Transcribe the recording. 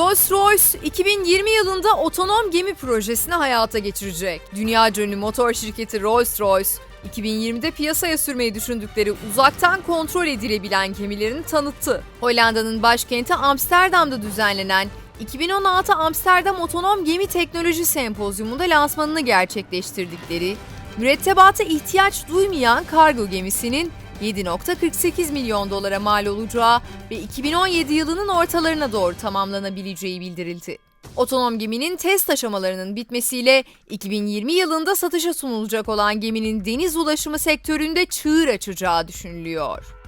Rolls-Royce 2020 yılında otonom gemi projesini hayata geçirecek. Dünya ünlü motor şirketi Rolls-Royce, 2020'de piyasaya sürmeyi düşündükleri uzaktan kontrol edilebilen gemilerini tanıttı. Hollanda'nın başkenti Amsterdam'da düzenlenen 2016 Amsterdam Otonom Gemi Teknoloji Sempozyumunda lansmanını gerçekleştirdikleri, mürettebata ihtiyaç duymayan kargo gemisinin 7.48 milyon dolara mal olacağı ve 2017 yılının ortalarına doğru tamamlanabileceği bildirildi. Otonom geminin test aşamalarının bitmesiyle 2020 yılında satışa sunulacak olan geminin deniz ulaşımı sektöründe çığır açacağı düşünülüyor.